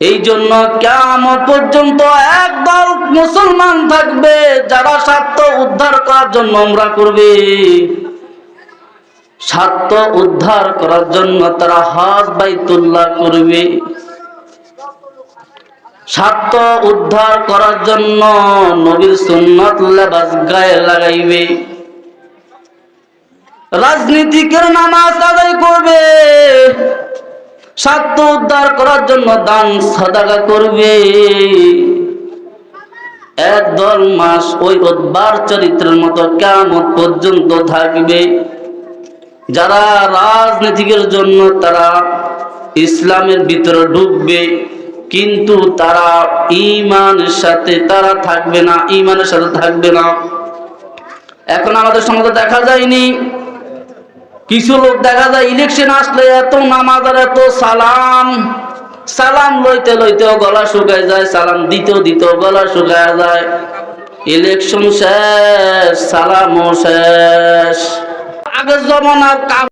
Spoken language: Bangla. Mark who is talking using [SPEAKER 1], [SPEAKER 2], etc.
[SPEAKER 1] এই জন্য কেমন পর্যন্ত একদল মুসলমান থাকবে, যারা স্বার্থ উদ্ধার করার জন্য আমরা করবে। স্বার্থ উদ্ধার করার জন্য তারা হজ বাইতুল্লাহ করবে। স্বার্থ উদ্ধার করার জন্য নবীর সুন্নত লেবাস গায়ে লাগাইবে। রাজনীতিকের নামাজ আদায় করবে। স্বার্থ উদ্ধার করার জন্য দান সদাকা করবে। এক একদল মাস ওই উদ্বার চরিত্রের মতো কেমন পর্যন্ত থাকবে। যারা রাজনীতিকের জন্য তারা ইসলামের ভিতরে ঢুকবে, কিন্তু তারা ইমানের সাথে তারা থাকবে না, ইমানের সাথে থাকবে না। এখন আমাদের সমাজে দেখা যায়নি কিছু লোক দেখা যায় ইলেকশন আসলে এত নামাজ আর এত সালাম। সালাম লইতে লইতেও গলা শুকায় যায়, সালাম দিতেও দিতেও গলা শুকায় যায়। ইলেকশন শেষ, সালামও শেষ। আগের জমানার